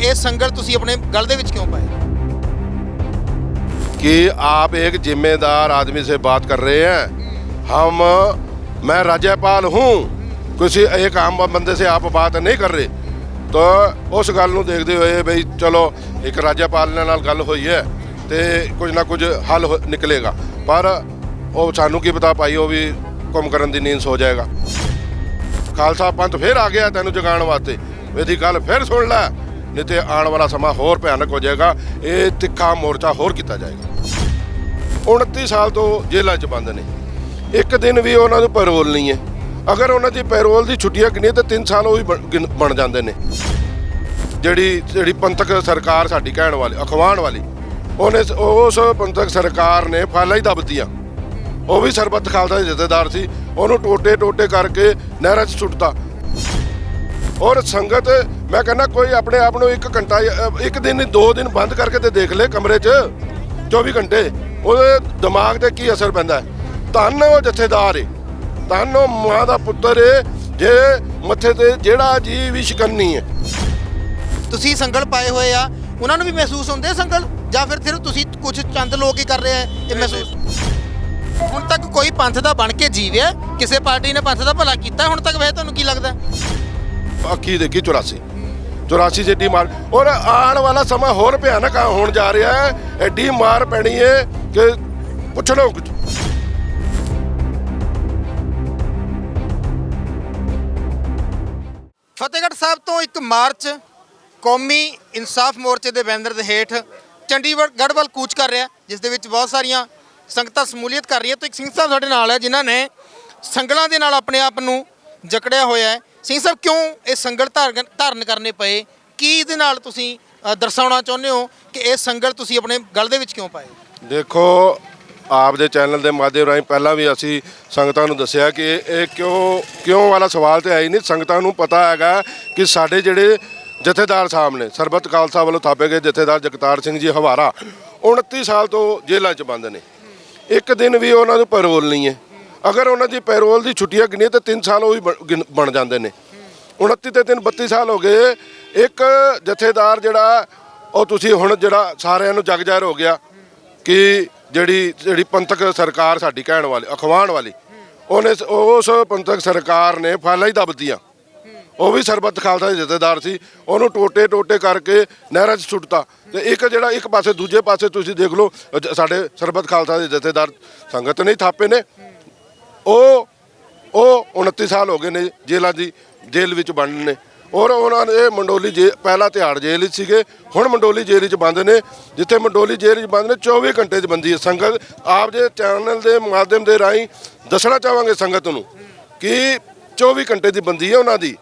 ਇਹ ਸੰਗਲ ਤੁਸੀਂ ਆਪਣੇ ਗਲ ਦੇ ਵਿੱਚ ਕਿਉਂ ਪਾਏ कि आप एक जिम्मेदार आदमी से बात कर रहे हैं हम मैं राज्यपाल हूँ किसी एक आम बंदे से आप बात नहीं कर रहे तो ਉਸ ਗੱਲ ਨੂੰ ਦੇਖਦੇ ਹੋਏ ਬਈ ਚਲੋ ਇੱਕ ਰਾਜਪਾਲ ਨਾਲ ਗੱਲ ਹੋਈ ਹੈ ਤੇ ਕੁਝ ਨਾ ਕੁਝ ਹੱਲ ਹੋ- ਨਿਕਲੇਗਾ ਪਰ ਉਹ ਸਾਨੂੰ ਕੀ ਪਤਾ ਭਾਈ ਉਹ ਵੀ ਕੰਮ ਕਰਨ ਦੀ ਨੀਂਦ ਸੋ ਜਾਏਗਾ ਖਾਲਸਾ ਪੰਥ ਫੇਰ ਆ ਗਿਆ ਤੈਨੂੰ ਜਗਾਉਣ ਵਾਸਤੇ ਇਹਦੀ ਗੱਲ ਫੇਰ ਸੁਣ ਲੈ ਨਹੀਂ ਤੇ ਆਉਣ ਵਾਲਾ ਸਮਾਂ ਹੋਰ ਭਿਆਨਕ ਹੋ ਜਾਏਗਾ। ਇਹ ਤਿੱਖਾ ਮੋਰਚਾ ਹੋਰ ਕੀਤਾ ਜਾਏਗਾ। 29 ਸਾਲ ਤੋਂ ਜੇਲ੍ਹਾਂ 'ਚ ਬੰਦ ਨੇ। ਇੱਕ ਦਿਨ ਵੀ ਉਹਨਾਂ ਨੂੰ ਪੈਰੋਲ ਨਹੀਂ ਹੈ। ਅਗਰ ਉਹਨਾਂ ਦੀ ਪੈਰੋਲ ਦੀ ਛੁੱਟੀਆਂ ਗਿਣੀਆਂ ਤਾਂ 3 ਸਾਲ ਉਹ ਵੀ ਬਣ- ਗਿਣ- ਬਣ ਜਾਂਦੇ ਨੇ। ਜਿਹੜੀ ਜਿਹੜੀ ਪੰਥਕ ਸਰਕਾਰ ਸਾਡੀ ਕਹਿਣ ਵਾਲੀ, ਅਖਵਾਣ ਵਾਲੀ, ਉਹਨੇ ਉਸ ਪੰਥਕ ਸਰਕਾਰ ਨੇ ਫਾਲਾ ਹੀ ਦੱਬਤੀਆਂ। ਉਹ ਵੀ ਸਰਬੱਤ ਖਾਲਸਾ ਦੇ ਜਥੇਦਾਰ ਸੀ। ਉਹਨੂੰ ਟੋਟੇ ਟੋਟੇ ਕਰਕੇ ਨਹਿਰਾਂ 'ਚ ਸੁੱਟਤਾ। ਔਰ ਸੰਗਤ ਮੈਂ ਕਹਿੰਦਾ ਕੋਈ ਆਪਣੇ ਆਪ ਨੂੰ ਇੱਕ ਘੰਟਾ ਇੱਕ ਦਿਨ ਦੋ ਦਿਨ ਬੰਦ ਕਰਕੇ ਤੇ ਦੇਖ ਲੈ ਕਮਰੇ 'ਚ 24 ਘੰਟੇ। ਉਹਦੇ ਦਿਮਾਗ ਤੇ ਕੀ ਅਸਰ ਪੈਂਦਾ ਹੈ? ਧੰਨ ਉਹ ਜਥੇਦਾਰ ਏ। ਧੰਨ ਉਹ ਮਾਂ ਦਾ ਪੁੱਤਰ ਏ ਜੇ ਮੱਥੇ ਤੇ ਜਿਹੜਾ ਜੀ ਵੀ ਸ਼ਿਕੰਨੀ ਹੈ ਤੁਸੀਂ ਸੰਗਲ ਪਾਏ ਹੋਏ ਆ ਉਹਨਾਂ ਨੂੰ ਵੀ ਮਹਿਸੂਸ ਹੁੰਦੇ ਸੰਗਲ? ਜਾਂ ਫਿਰ ਸਿਰਫ ਤੁਸੀਂ ਕੁਝ ਚੰਦ ਲੋਕ ਹੀ ਕਰ ਰਹੇ ਆ ਇਹ ਮਹਿਸੂਸ? ਹੁਣ ਤੱਕ ਕੋਈ ਪੰਥ ਦਾ ਬਣ ਕੇ ਜੀਵਿਆ ਕਿਸੇ ਪਾਰਟੀ ਨੇ ਪੰਥ ਦਾ ਭਲਾ ਕੀਤਾ ਹੁਣ ਤੱਕ ਵੈਸੇ ਤੁਹਾਨੂੰ ਕੀ ਲੱਗਦਾ? ਅੱਖੀ ਦੇਖੀ 84 84 ਜਿੱਡੀ ਮਾਰ, ਔਰ ਆਉਣ ਵਾਲਾ ਸਮਾਂ ਹੋਰ ਭਿਆਨਕ ਹੋਣ ਜਾ ਰਿਹਾ ਹੈ। ਐਡੀ ਮਾਰ ਪੈਣੀ ਹੈ ਕਿ ਪੁੱਛ ਲਓ ਕੁਝ। ਫਤਿਹਗੜ੍ਹ ਸਾਹਿਬ ਤੋਂ ਇੱਕ ਮਾਰਚ ਕੌਮੀ ਇਨਸਾਫ ਮੋਰਚੇ ਦੇ ਬੈਨਰ ਦੇ ਹੇਠ ਚੰਡੀਗੜ੍ਹ ਵੱਲ ਕੂਚ ਕਰ ਰਿਹਾ, ਜਿਸ ਦੇ ਵਿੱਚ ਬਹੁਤ ਸਾਰੀਆਂ ਸੰਗਤਾਂ ਸਮੂਲੀਅਤ ਕਰ ਰਹੀਆਂ। ਤਾਂ ਇੱਕ ਸਿੰਘ ਸਾਹਿਬ ਸਾਡੇ ਨਾਲ ਹੈ, ਜਿਨ੍ਹਾਂ ਨੇ ਸੰਗਲਾਂ ਦੇ ਨਾਲ ਆਪਣੇ ਆਪ ਨੂੰ ਜਕੜਿਆ ਹੋਇਆ ਹੈ। ਸਿੰਘ ਸਾਹਿਬ ਕਿਉਂ ਇਹ ਸੰਗਤ ਧਾਰਨ ਧਾਰਨ ਕਰਨੇ ਪਏ? ਕੀ ਇਹਦੇ ਨਾਲ ਤੁਸੀਂ ਅ, ਦਰਸਾਉਣਾ ਚਾਹੁੰਦੇ ਹੋ ਕਿ ਇਹ ਸੰਗਤ ਤੁਸੀਂ ਆਪਣੇ ਗਲ ਦੇ ਵਿੱਚ ਕਿਉਂ ਪਾਏ? ਦੇਖੋ ਆਪ ਦੇ ਚੈਨਲ ਦੇ ਮਾਧਿਅਮ ਰਾਹੀਂ ਪਹਿਲਾਂ ਵੀ ਅਸੀਂ ਸੰਗਤਾਂ ਨੂੰ ਦੱਸਿਆ ਕਿ ਇਹ ਇਹ ਕਿਉਂ ਕਿਉਂ ਵਾਲਾ ਸਵਾਲ ਤੇ ਆਈ ਨਹੀਂ। ਸੰਗਤਾਂ ਨੂੰ ਪਤਾ ਹੈਗਾ ਕਿ ਸਾਡੇ ਜਿਹੜੇ ਜਥੇਦਾਰ ਸਾਹਿਬ ਨੇ ਸਰਬੱਤ ਖਾਲਸਾ ਵੱਲੋਂ ਥਾਪੇ ਗਏ ਜਥੇਦਾਰ ਜਗਤਾਰ ਸਿੰਘ ਜੀ ਹਵਾਰਾ 29 ਸਾਲ ਤੋਂ ਜੇਲ੍ਹਾਂ 'ਚ ਬੰਦ ਨੇ। ਇੱਕ ਦਿਨ ਵੀ ਉਹਨਾਂ ਨੂੰ ਪੈਰੋਲ ਨਹੀਂ ਹੈ। ਅਗਰ ਉਹਨਾਂ ਦੀ ਪੈਰੋਲ ਦੀ ਛੁੱਟੀਆਂ ਗਿਣੀਆਂ ਤਾਂ 3 ਸਾਲ ਉਹ ਹੀ ਬਣ- ਗਿਣ- ਬਣ ਜਾਂਦੇ ਨੇ। 29 ਤੇ 3 32 ਸਾਲ ਹੋ ਗਏ। ਇੱਕ ਜਥੇਦਾਰ ਜਿਹੜਾ, ਉਹ ਤੁਸੀਂ ਹੁਣ ਜਿਹੜਾ ਸਾਰਿਆਂ ਨੂੰ ਜਗ ਜ਼ਾਹਿਰ ਹੋ ਗਿਆ ਕਿ ਜਿਹੜੀ ਜਿਹੜੀ ਪੰਥਕ ਸਰਕਾਰ ਸਾਡੀ ਕਹਿਣ ਵਾਲੀ, ਅਖਵਾਣ ਵਾਲੀ, ਉਹਨੇ ਉਸ ਪੰਥਕ ਸਰਕਾਰ ਨੇ ਫਾਲਾ ਹੀ ਦੱਬਤੀਆਂ ਉਹ ਵੀ ਸਰਬੱਤ ਖਾਲਸਾ ਦੇ ਜਥੇਦਾਰ ਸੀ। ਉਹਨੂੰ ਟੋਟੇ ਟੋਟੇ ਕਰਕੇ ਨਹਿਰਾਂ 'ਚ ਸੁੱਟਤਾ। ਤੇ ਇੱਕ ਜਿਹੜਾ, ਇੱਕ ਪਾਸੇ ਦੂਜੇ ਪਾਸੇ ਤੁਸੀਂ ਦੇਖ ਲਓ ਸਾਡੇ ਸਰਬੱਤ ਖਾਲਸਾ ਦੇ ਜਥੇਦਾਰ ਸੰਗਤ ਨਹੀਂ ਥਾਪੇ ਨੇ। ਉਹ ਉਹ 29 ਸਾਲ ਹੋ ਗਏ ਨੇ ਜੇਲ੍ਹਾਂ ਦੀ, ਜੇਲ੍ਹ ਵਿੱਚ ਬੰਦ ਨੇ। ਔਰ ਉਹਨਾਂ ਨੇ ਇਹ ਮੰਡੋਲੀ ਜੇ, ਪਹਿਲਾ ਤਿਹਾੜ ਜੇਲ੍ਹ ਵਿੱਚ ਸੀਗੇ, ਹੁਣ ਮੰਡੋਲੀ ਜੇਲ੍ਹ ਵਿੱਚ ਬੰਦ ਨੇ। ਜਿੱਥੇ ਮੰਡੋਲੀ ਜੇਲ੍ਹ ਵਿੱਚ ਬੰਦ ਨੇ 24 ਘੰਟੇ ਦੀ ਬੰਦੀ ਹੈ ਸੰਗਤ। ਆਪ ਦੇ ਚੈਨਲ ਦੇ ਮਾਧਿਅਮ ਦੇ ਰਾਹੀਂ ਦੱਸਣਾ ਚਾਹਾਂਗੇ ਸੰਗਤ ਨੂੰ ਕਿ 24 ਘੰਟੇ ਦੀ ਬੰਦੀ ਹੈ ਉਹਨਾਂ ਦੀ।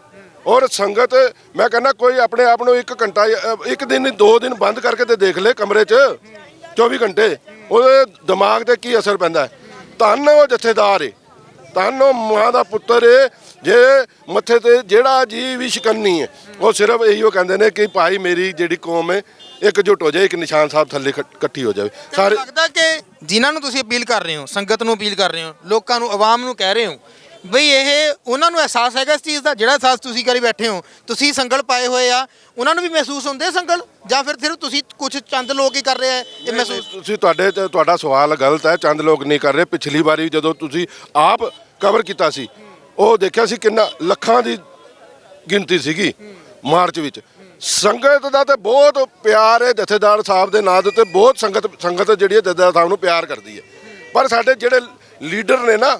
ਔਰ ਸੰਗਤ, ਮੈਂ ਕਹਿੰਦਾ ਕੋਈ ਆਪਣੇ ਆਪ ਨੂੰ ਇੱਕ ਘੰਟਾ, ਇੱਕ ਦਿਨ ਦੋ ਦਿਨ ਬੰਦ ਕਰਕੇ ਤੇ ਦੇਖ ਲੈ ਕਮਰੇ 'ਚ 24 ਘੰਟੇ। ਉਹਦੇ ਦਿਮਾਗ ਤੇ ਕੀ ਅਸਰ ਪੈਂਦਾ ਧੰਨ ਉਹ ਜਥੇਦਾਰ ਏ। ਉਹ ਮਾਂ ਦਾ ਪੁੱਤਰ ਏ ਜੇ ਮੱਥੇ ਤੇ ਜਿਹੜਾ ਜੀ ਵੀ ਸ਼ਿਕੰਨੀ ਹੈ ਉਹ ਸਿਰਫ ਇਹੀ ਕਹਿੰਦੇ ਨੇ ਕਿ ਭਾਈ ਮੇਰੀ ਜਿਹੜੀ ਕੌਮ ਹੈ ਇਕਜੁੱਟ ਹੋ ਜਾਏ ਇੱਕ ਨਿਸ਼ਾਨ ਸਾਹਿਬ ਥੱਲੇ ਇਕੱਠ- ਹੋ ਜਾਵੇ। ਸਾਰੇ ਲੱਗਦਾ ਕਿ ਜਿਨ੍ਹਾਂ ਨੂੰ ਤੁਸੀਂ ਅਪੀਲ ਕਰ ਰਹੇ ਹੋ ਸੰਗਤ ਨੂੰ ਅਪੀਲ ਕਰ ਰਹੇ ਹੋ ਲੋਕਾਂ ਨੂੰ ਆਵਾਮ ਨੂੰ ਕਹਿ ਰਹੇ ਹੋ ਬਈ ਇਹ ਉਹਨਾਂ ਨੂੰ ਅਹਿਸਾਸ ਹੈਗਾ ਇਸ ਚੀਜ਼ ਦਾ ਜਿਹੜਾ ਅਹਿਸਾਸ ਤੁਸੀਂ ਕਰੀ ਬੈਠੇ ਹੋ। ਤੁਸੀਂ ਸੰਗਲ ਪਾਏ ਹੋਏ ਆ ਉਹਨਾਂ ਨੂੰ ਵੀ ਮਹਿਸੂਸ ਹੁੰਦੇ ਸੰਗਲ? ਜਾਂ ਫਿਰ ਸਿਰਫ ਤੁਸੀਂ ਕੁਝ ਚੰਦ ਲੋਕ ਹੀ ਕਰ ਰਹੇ ਆ ਇਹ ਮਹਿਸੂਸ ਤੁਸੀਂ ਤੁਹਾਡੇ ਤੇ ਤੁਹਾਡਾ ਸਵਾਲ ਗਲਤ ਹੈ ਚੰਦ ਲੋਕ ਨਹੀਂ ਕਰ ਰਹੇ। ਪਿਛਲੀ ਵਾਰੀ ਜਦੋਂ ਤੁਸੀਂ ਆਪ ਕਵਰ ਕੀਤਾ ਸੀ ਉਹ ਦੇਖਿਆ ਸੀ ਕਿੰਨਾ ਲੱਖਾਂ ਦੀ ਗਿਣਤੀ ਸੀਗੀ ਮਾਰਚ ਵਿੱਚ। ਸੰਗਤ ਦਾ ਤੇ ਬਹੁਤ ਪਿਆਰ ਹੈ ਜਥੇਦਾਰ ਸਾਹਿਬ ਦੇ ਨਾਂ ਦੇ ਉੱਤੇ ਬਹੁਤ ਸੰਗਤ ਸੰਗਤ ਜਿਹੜੀ ਹੈ ਜਥੇਦਾਰ ਸਾਹਿਬ ਨੂੰ ਪਿਆਰ ਕਰਦੀ ਹੈ। ਪਰ ਸਾਡੇ ਜਿਹੜੇ ਲੀਡਰ ਨੇ ਨਾ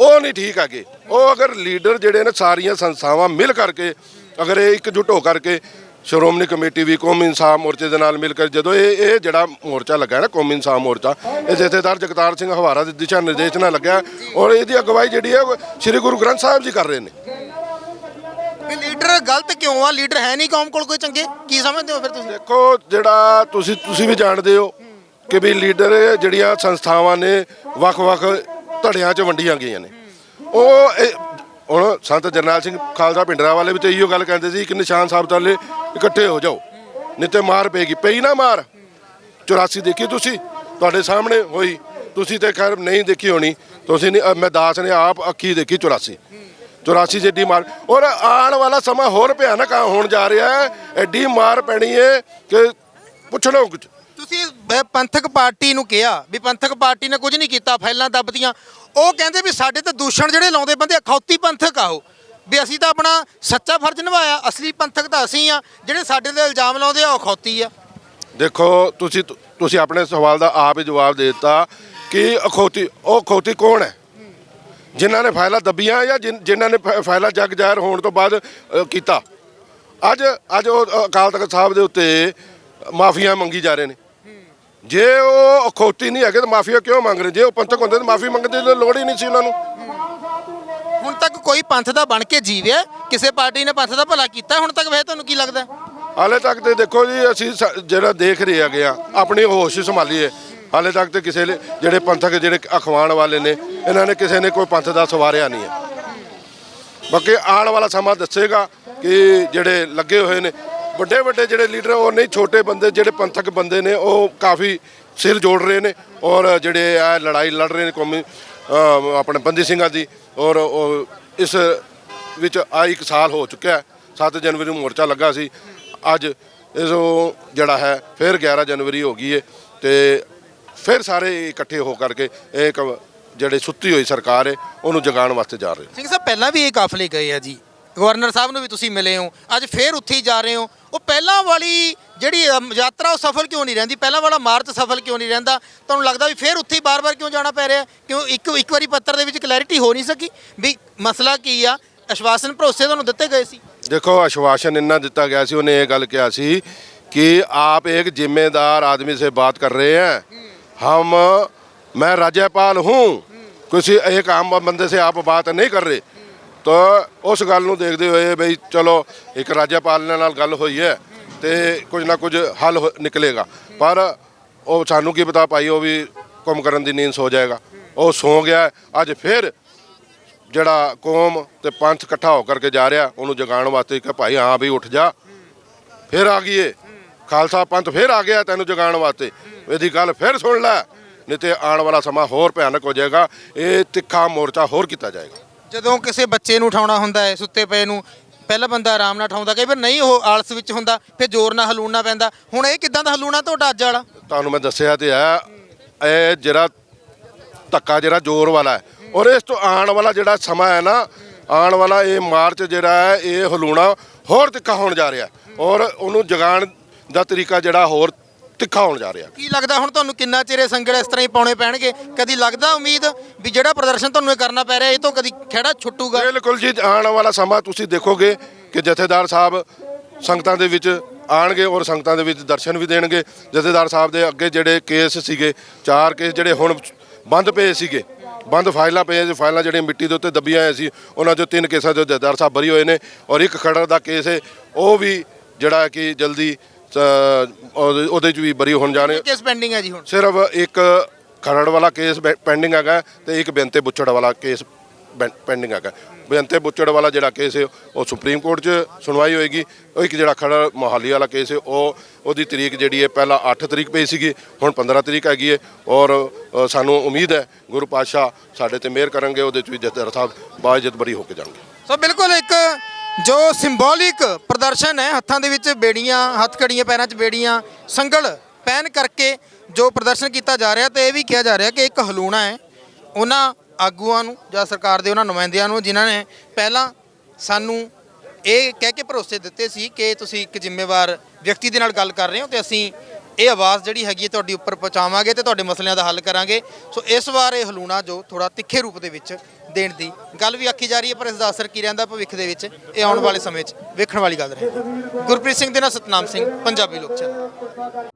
ਉਹ ਨਹੀਂ ਠੀਕ ਹੈਗੇ। ਉਹ ਅਗਰ ਲੀਡਰ ਜਿਹੜੇ ਨੇ ਸਾਰੀਆਂ ਸੰਸਥਾਵਾਂ ਮਿਲ ਕਰਕੇ ਅਗਰ ਇਹ ਇਕਜੁੱਟ ਹੋ ਕਰਕੇ ਸ਼੍ਰੋਮਣੀ ਕਮੇਟੀ ਵੀ ਕੌਮੀ ਇਨਸਾਫ ਮੋਰਚੇ ਦੇ ਨਾਲ ਮਿਲ ਕੇ ਜਦੋਂ ਇਹ ਇਹ ਜਿਹੜਾ ਮੋਰਚਾ ਲੱਗਾ ਨਾ ਕੌਮੀ ਇਨਸਾਫ ਮੋਰਚਾ ਇਹ ਜਥੇਦਾਰ ਜਗਤਾਰ ਸਿੰਘ ਹਵਾਰਾ ਦੇ ਦਿਸ਼ਾ ਨਿਰਦੇਸ਼ ਨਾਲ ਲੱਗਾ ਔਰ ਇਹਦੀ ਅਗਵਾਈ ਜਿਹੜੀ ਹੈ ਸ੍ਰੀ ਗੁਰੂ ਗ੍ਰੰਥ ਸਾਹਿਬ ਜੀ ਕਰ ਰਹੇ ਨੇ। ਵੀ ਲੀਡਰ ਗਲਤ ਕਿਉਂ ਆ? ਲੀਡਰ ਹੈ ਨਹੀਂ ਕੌਮ ਕੋਲ ਕੋਈ ਚੰਗੇ? ਕੀ ਸਮਝਦੇ ਹੋ ਫਿਰ ਤੁਸੀਂ? ਦੇਖੋ ਜਿਹੜਾ ਤੁਸੀਂ ਤੁਸੀਂ ਵੀ ਜਾਣਦੇ ਹੋ ਕਿ ਵੀ ਲੀਡਰ ਜਿਹੜੀਆਂ ਸੰਸਥਾਵਾਂ ਨੇ ਵੱਖ-ਵੱਖ ਧੜਿਆਂ 'ਚ ਵੰਡੀਆਂ ਗਈਆਂ ਨੇ। ਉਹ ਇਹ- ਹੁਣ ਸੰਤ ਜਰਨੈਲ ਸਿੰਘ ਖਾਲਸਾ ਪਿੰਡਰਾ ਵਾਲੇ ਵੀ ਤੇ ਇਹੋ ਗੱਲ ਕਹਿੰਦੇ ਸੀ ਕਿ ਨਿਸ਼ਾਨ ਸਾਹਿਬ ਤਾਲੇ ਇਕੱਠੇ ਹੋ ਜਾਓ ਨਹੀਂ ਤੇ ਮਾਰ ਪਏਗੀ। ਪਈ ਨਾ ਮਾਰ। 84 ਦੇਖੀ ਤੁਸੀਂ? ਤੁਹਾਡੇ ਸਾਹਮਣੇ ਹੋਈ। ਤੁਸੀਂ ਤੇ ਖੈਰ ਨਹੀਂ ਦੇਖੀ ਹੋਣੀ। ਤੁਸੀਂ ਨਹੀਂ ਅ, ਮੈਂ ਦਾਸ ਨੇ ਆਪ ਅੱਖੀ ਦੇਖੀ 84 84 ਜਿੱਡੀ ਮਾਰ। ਔਰ ਆਉਣ ਵਾਲਾ ਸਮਾਂ ਹੋਰ ਭਿਆਨਕ ਆ- ਹੋਣ ਜਾ ਰਿਹਾ ਹੈ। ਐਡੀ ਮਾਰ ਪੈਣੀ ਹੈ ਕਿ ਪੁੱਛਣਾ ਕੁਝ ਤੁਸੀਂ ਬ- ਪੰਥਕ ਪਾਰਟੀ ਨੂੰ ਕਿਹਾ ਵੀ ਪੰਥਕ ਪਾਰਟੀ ਨੇ ਕੁਝ ਨਹੀਂ ਕੀਤਾ ਫਾਈਲਾਂ ਦੱਬਦੀਆਂ ਉਹ ਕਹਿੰਦੇ ਵੀ ਸਾਡੇ ਤੇ ਦੂਸ਼ਣ ਜਿਹੜੇ ਲਾਉਂਦੇ ਬੰਦੇ ਅਖੌਤੀ ਪੰਥਕ ਆ ਉਹ। ਵੀ ਅਸੀਂ ਤਾਂ ਆਪਣਾ ਸੱਚਾ ਫਰਜ਼ ਨਿਭਾਇਆ ਅਸਲੀ ਪੰਥਕ ਤਾਂ ਅਸੀਂ ਆ ਜਿਹੜੇ ਸਾਡੇ ਤੇ ਇਲਜ਼ਾਮ ਲਾਉਂਦੇ ਆ ਉਹ ਅਖੌਤੀ ਆ। ਦੇਖੋ ਤੁਸੀਂ ਤੁਸੀਂ ਆਪਣੇ ਸਵਾਲ ਦਾ ਆਪ ਹੀ ਜਵਾਬ ਦੇ ਦਿੱਤਾ ਕਿ ਅਖੌਤੀ ਉਹ ਅਖੌਤੀ ਕੌਣ ਹੈ? ਜਿਨ੍ਹਾਂ ਨੇ ਫਾਈਲਾਂ ਦੱਬੀਆਂ ਜਾਂ ਜਿਨ- ਜਿਨ੍ਹਾਂ ਨੇ ਫ- ਫਾਈਲਾਂ ਜੱਗ ਜ਼ਾਹਿਰ ਹੋਣ ਤੋਂ ਬਾਅਦ ਅ, ਕੀਤਾ? ਅੱਜ ਅੱਜ ਉਹ ਅਕਾਲ ਤਖਤ ਸਾਹਿਬ ਦੇ ਉੱਤੇ ਮਾਫੀਆਂ ਮੰਗੀ ਜਾ ਰਹੇ ਨੇ। ਜੇ ਉਹ ਅਖੌਤੀ ਨਹੀਂ ਹੈਗੇ ਤਾਂ ਮਾਫੀਆ ਕਿਉਂ ਮੰਗ ਰਹੇ? ਜੇ ਉਹ ਪੰਥਕ ਹੁੰਦੇ ਤਾਂ ਮਾਫੀ ਮੰਗਣ ਦੀ ਲੋੜ ਹੀ ਨਹੀਂ ਸੀ ਉਹਨਾਂ ਨੂੰ। ਹੁਣ ਤੱਕ ਕੋਈ ਪੰਥ ਦਾ ਬਣ ਕੇ ਜੀਵਿਆ ਕਿਸੇ ਪਾਰਟੀ ਨੇ ਪੰਥ ਦਾ ਭਲਾ ਕੀਤਾ ਹੁਣ ਤੱਕ ਵੇ ਤੁਹਾਨੂੰ ਕੀ ਲੱਗਦਾ? ਹਾਲੇ ਤੱਕ ਤੇ ਦੇਖੋ ਜੀ ਅਸੀਂ ਸ- ਜਿਹੜਾ ਦੇਖ ਰਹੇ ਹੈਗੇ ਆ ਆਪਣੀ ਹੋਸ਼ ਹੀ ਸੰਭਾਲੀਏ। ਹਾਲੇ ਤੱਕ ਤੇ ਕਿਸੇ ਨੇ ਜਿਹੜੇ ਪੰਥਕ ਜਿਹੜੇ ਅਖਵਾਣ ਵਾਲੇ ਨੇ ਇਹਨਾਂ ਨੇ ਕਿਸੇ ਨੇ ਕੋਈ ਪੰਥ ਦਾ ਸਵਾਰਿਆ ਨਹੀਂ ਹੈ। ਬਾਕੀ ਆਉਣ ਵਾਲਾ ਸਮਾਂ ਦੱਸੇਗਾ ਕਿ ਜਿਹੜੇ ਲੱਗੇ ਹੋਏ ਨੇ ਵੱਡੇ ਵੱਡੇ ਜਿਹੜੇ ਲੀਡਰ ਉਹ ਨਹੀਂ, ਛੋਟੇ ਬੰਦੇ, ਜਿਹੜੇ ਪੰਥਕ ਬੰਦੇ ਨੇ, ਉਹ ਕਾਫੀ ਸਿਰ ਜੋੜ ਰਹੇ ਨੇ ਔਰ ਜਿਹੜੇ ਆ ਲੜਾਈ ਲੜ ਰਹੇ ਨੇ ਕੌਮੀ ਆਪਣੇ ਬੰਦੀ ਸਿੰਘਾਂ ਦੀ ਔਰ ਉਹ ਇਸ ਵਿੱਚ ਆ ਇੱਕ ਸਾਲ ਹੋ ਚੁੱਕਿਆ ਹੈ। 7 ਜਨਵਰੀ ਨੂੰ ਮੋਰਚਾ ਲੱਗਾ ਸੀ। ਅੱਜ ਇਸ ਜਿਹੜਾ ਹੈ, ਫਿਰ 11 ਜਨਵਰੀ ਹੋ ਗਈ ਹੈ ਤੇ ਫਿਰ ਸਾਰੇ ਇਕੱਠੇ ਹੋ ਕਰਕੇ ਇੱਕ ਜਿਹੜੇ ਸੁੱਤੀ ਹੋਈ ਸਰਕਾਰ ਹੈ ਉਹਨੂੰ ਜਗਾਉਣ ਵਾਸਤੇ ਜਾ ਰਹੇ ਸਿੰਘ ਸਾਹਿਬ, ਪਹਿਲਾਂ ਵੀ ਇਹ ਕਾਫਲੇ ਗਏ ਆ ਜੀ? ਗਵਰਨਰ ਸਾਹਿਬ ਨੂੰ ਵੀ ਤੁਸੀਂ ਮਿਲੇ ਹੋ ਅੱਜ ਫੇਰ ਉੱਥੇ ਹੀ ਜਾ ਰਹੇ ਹੋ ਉਹ ਪਹਿਲਾਂ ਵਾਲੀ ਜਿਹੜੀ ਅਮ, ਯਾਤਰਾ ਉਹ ਸਫਲ ਕਿਉਂ ਨਹੀਂ ਰਹਿੰਦੀ ਪਹਿਲਾਂ ਵਾਲਾ ਮਾਰਚ ਸਫਲ ਕਿਉਂ ਨਹੀਂ ਰਹਿੰਦਾ ਤੁਹਾਨੂੰ ਲੱਗਦਾ ਵੀ ਫੇਰ ਉੱਥੇ ਹੀ ਬਾਰ-ਬਾਰ ਕਿਉਂ ਜਾਣਾ ਪੈ ਰਿਹਾ ਕਿਉਂ ਇੱਕ ਇੱਕ ਵਾਰੀ ਪੱਤਰ ਦੇ ਵਿੱਚ ਕਲੈਰਿਟੀ ਹੋ ਨਹੀਂ ਸਕੀ ਵੀ ਮਸਲਾ ਕੀ ਆ ਅਸ਼ਵਾਸਨ ਭਰੋਸੇ ਤੁਹਾਨੂੰ ਦਿੱਤੇ ਗਏ ਸੀ देखो आश्वासन इतना दिता गया सी उन्हें ये गल किया सी कि आप एक जिम्मेदार आदमी से बात कर रहे हैं हम मैं राज्यपाल हूँ किसी एक आम बंदे से आप बात नहीं कर रहे तो ਉਸ ਗੱਲ ਨੂੰ ਦੇਖਦੇ ਹੋਏ ਬਈ ਚਲੋ ਇੱਕ ਰਾਜਪਾਲ ਨਾਲ ਗੱਲ ਹੋਈ ਹੈ ਤੇ ਕੁਝ ਨਾ ਕੁਝ ਹੱਲ ਹੋ- ਨਿਕਲੇਗਾ। ਪਰ ਉਹ ਸਾਨੂੰ ਕੀ ਪਤਾ ਭਾਈ, ਉਹ ਵੀ ਕੰਮ ਕਰਨ ਦੀ ਨੀਂਦ ਸੋ ਜਾਏਗਾ। ਉਹ ਸੌ ਗਿਆ, ਅੱਜ ਫਿਰ ਜਿਹੜਾ ਕੌਮ ਤੇ ਪੰਥ ਇਕੱਠਾ ਹੋ ਕਰਕੇ ਜਾ ਰਿਹਾ, ਉਹਨੂੰ ਜਗਾਉਣ ਵਾਸਤੇ ਕਿ ਭਾਈ, ਹਾਂ ਵੀ ਉੱਠ ਜਾ। ਫਿਰ ਆ ਗਈਏ ਖਾਲਸਾ ਪੰਥ ਫਿਰ ਆ ਗਿਆ ਤੈਨੂੰ ਜਗਾਉਣ ਵਾਸਤੇ। ਇਹਦੀ ਗੱਲ ਫਿਰ ਸੁਣ ਲੈ। ਨਹੀਂ ਤੇ ਆਉਣ ਵਾਲਾ ਸਮਾਂ ਹੋਰ ਭਿਆਨਕ ਹੋ ਜਾਏਗਾ। ਇਹ ਤਿੱਖਾ ਮੋਰਚਾ ਹੋਰ ਕੀਤਾ ਜਾਏਗਾ। ਜਦੋਂ ਕਿਸੇ ਬੱਚੇ ਨੂੰ ਉਠਾਉਣਾ ਹੁੰਦਾ ਹੈ, ਸੁੱਤੇ ਪਏ ਨੂੰ, ਪਹਿਲਾ ਬੰਦਾ ਆਰਾਮ ਨਾਲ ਉਠਾਉਂਦਾ, ਕਈ ਵਾਰ ਨਹੀਂ ਉਹ ਆਲਸ ਵਿੱਚ ਹੁੰਦਾ, ਫਿਰ ਜ਼ੋਰ ਨਾਲ ਹਲੂਣਾ ਪੈਂਦਾ। ਹੁਣ ਇਹ ਕਿਦਾਂ ਦਾ ਹਲੂਣਾ ਤੁਹਾਡਾ ਅੱਜ ਵਾਲਾ? ਤੁਹਾਨੂੰ ਮੈਂ ਦੱਸਿਆ ਤੇ ਹੈ, ਇਹ ਜਿਹੜਾ ਧੱਕਾ, ਜਿਹੜਾ ਜ਼ੋਰ ਵਾਲਾ ਹੈ, ਔਰ ਇਸ ਤੋਂ ਆਉਣ ਵਾਲਾ ਜਿਹੜਾ ਸਮਾਂ ਹੈ ਨਾ, ਆਉਣ ਵਾਲਾ ਇਹ ਮਾਰਚ ਜਿਹੜਾ ਹੈ, ਇਹ ਹਲੂਣਾ ਹੋਰ ਤਿੱਖਾ ਹੋਣ ਜਾ ਰਿਹਾ ਔਰ ਉਹਨੂੰ ਜਗਾਉਣ ਦਾ ਤਰੀਕਾ ਜਿਹੜਾ ਹੋਰ ਤਿੱਖਾ ਹੋਣ ਜਾ ਰਿਹਾ ਕੀ ਲੱਗਦਾ ਹੁਣ ਤੁਹਾਨੂੰ ਕਿੰਨਾ ਚਿਰ ਸੰਗਲ ਇਸ ਤਰ੍ਹਾਂ ਹੀ ਪਾਉਣੇ ਪੈਣਗੇ? ਕਦੀ ਲੱਗਦਾ ਉਮੀਦ ਵੀ ਜਿਹੜਾ ਪ੍ਰਦਰਸ਼ਨ ਤੁਹਾਨੂੰ ਇਹ ਕਰਨਾ ਪੈ ਰਿਹਾ ਇਹ ਤੋਂ ਕਦੀ ਖੇੜਾ ਛੁੱਟੂਗਾ? ਬਿਲਕੁਲ ਜੀ ਆਉਣ ਵਾਲਾ ਸਮਾਂ ਤੁਸੀਂ ਦੇਖੋਗੇ ਕਿ ਜਥੇਦਾਰ ਸਾਹਿਬ ਸੰਗਤਾਂ ਦੇ ਵਿੱਚ ਆਣਗੇ ਔਰ ਸੰਗਤਾਂ ਦੇ ਵਿੱਚ ਦਰਸ਼ਨ ਵੀ ਦੇਣਗੇ। ਜਥੇਦਾਰ ਸਾਹਿਬ ਦੇ ਅੱਗੇ ਜਿਹੜੇ ਕੇਸ ਸੀਗੇ ਚਾਰ ਕੇਸ ਜਿਹੜੇ ਹੁਣ ਬੰਦ ਪਏ ਸੀਗੇ ਬੰਦ ਫਾਈਲਾਂ ਪਏ ਸੀ ਫਾਈਲਾਂ ਜਿਹੜੀਆਂ ਮਿੱਟੀ ਦੇ ਉੱਤੇ ਦੱਬੀਆਂ ਹੋਈਆਂ ਸੀ ਉਹਨਾਂ ਚੋਂ ਤਿੰਨ ਕੇਸਾਂ ਦੇ ਜਥੇਦਾਰ ਸਾਹਿਬ ਬਰੀ ਹੋਏ ਨੇ ਔਰ ਇੱਕ ਖੜਰ ਦਾ ਕੇਸ ਹੈ ਉਹ ਵੀ ਜਿਹੜਾ ਕਿ ਜਲਦੀ ਉਹਦੇ ਉਹਦੇ 'ਚ ਵੀ ਬਰੀ ਹੋਣ ਜਾਣੇ ਕੇਸ ਪੈਂਡਿੰਗ ਹੈ ਜੀ ਹੁਣ। ਸਿਰਫ ਇੱਕ ਖਰੜ ਵਾਲਾ ਕੇਸ ਪੈਂਡਿੰਗ ਹੈਗਾ ਤੇ ਇੱਕ ਬੇਨਤੇ ਬੁੱਚੜ ਵਾਲਾ ਕੇਸ ਪੈਂਡਿੰਗ ਹੈਗਾ। ਬੇਨਤੇ ਬੁੱਚੜ ਵਾਲਾ ਜਿਹੜਾ ਕੇਸ ਹੈ ਉਹ ਸੁਪਰੀਮ ਕੋਰਟ 'ਚ ਸੁਣਵਾਈ ਹੋਏਗੀ। ਉਹ ਇੱਕ ਜਿਹੜਾ ਖਰੜ ਮੋਹਾਲੀ ਵਾਲਾ ਕੇਸ ਹੈ ਉਹ ਉਹਦੀ ਤਰੀਕ ਜਿਹੜੀ ਹੈ ਪਹਿਲਾਂ 8 ਤਰੀਕ ਪਈ ਸੀਗੀ ਹੁਣ 15 ਤਰੀਕ ਹੈਗੀ ਹੈ। ਔਰ ਸਾਨੂੰ ਉਮੀਦ ਹੈ ਗੁਰੂ ਪਾਤਸ਼ਾਹ ਸਾਡੇ ਤੇ ਮਿਹਰ ਕਰਨਗੇ ਉਹਦੇ 'ਚ ਵੀ ਜਥੇਦਾਰ ਸਾਹਿਬ ਬਾਇਜ਼ਤ ਬਰੀ ਹੋ ਕੇ ਜਾਣਗੇ। ਸੋ ਬਿਲਕੁਲ ਇੱਕ ਜੋ ਸਿੰਬੋਲਿਕ ਪ੍ਰਦਰਸ਼ਨ ਹੈ, ਹੱਥਾਂ ਦੇ ਵਿੱਚ ਬੇੜੀਆਂ, ਹੱਥ ਕੜੀਆਂ, ਪੈਰਾਂ 'ਚ ਬੇੜੀਆਂ, ਸੰਗਲ ਪਹਿਨ ਕਰਕੇ ਜੋ ਪ੍ਰਦਰਸ਼ਨ ਕੀਤਾ ਜਾ ਰਿਹਾ ਤੇ ਇਹ ਵੀ ਕਿਹਾ ਜਾ ਰਿਹਾ ਕਿ ਇੱਕ ਹਲੂਣਾ ਹੈ। ਉਹਨਾਂ ਆਗੂਆਂ ਨੂੰ ਜਾਂ ਸਰਕਾਰ ਦੇ ਉਹਨਾਂ ਨੁਮਾਇੰਦਿਆਂ ਨੂੰ ਜਿਨ੍ਹਾਂ ਨੇ ਪਹਿਲਾਂ ਸਾਨੂੰ ਇਹ ਕਹਿ ਕੇ ਭਰੋਸੇ ਦਿੱਤੇ ਸੀ ਕਿ ਤੁਸੀਂ ਇੱਕ ਜ਼ਿੰਮੇਵਾਰ ਵਿਅਕਤੀ ਦੇ ਨਾਲ ਗੱਲ ਕਰ ਰਹੇ ਹੋ ਤੇ ਅਸੀਂ ਇਹ ਆਵਾਜ਼ ਜਿਹੜੀ ਹੈਗੀ ਹੈ ਤੁਹਾਡੀ ਉੱਪਰ ਪਹੁੰਚਾਵਾਂਗੇ ਤੇ ਤੁਹਾਡੇ ਮਸਲਿਆਂ ਦਾ ਹੱਲ ਕਰਾਂਗੇ। ਸੋ ਇਸ ਵਾਰ ਇਹ ਹਲੂਣਾ ਜੋ ਥੋੜਾ ਤਿੱਖੇ ਰੂਪ ਦੇ ਵਿੱਚ ਦੇਣ ਦੀ ਗੱਲ ਵੀ ਆਖੀ ਜਾ ਰਹੀ ਹੈ, ਪਰ ਇਸ ਦਾ ਅਸਰ ਕੀ ਰਹਿੰਦਾ ਭਵਿੱਖ ਦੇ ਵਿੱਚ, ਇਹ ਆਉਣ ਵਾਲੇ ਸਮੇਂ 'ਚ ਵੇਖਣ ਵਾਲੀ ਗੱਲ ਰਹੇ ਗੁਰਪ੍ਰੀਤ ਸਿੰਘ ਦੇ ਨਾਲ ਸਤਨਾਮ ਸਿੰਘ, ਪੰਜਾਬੀ ਲੋਕ ਚੈਨਲ।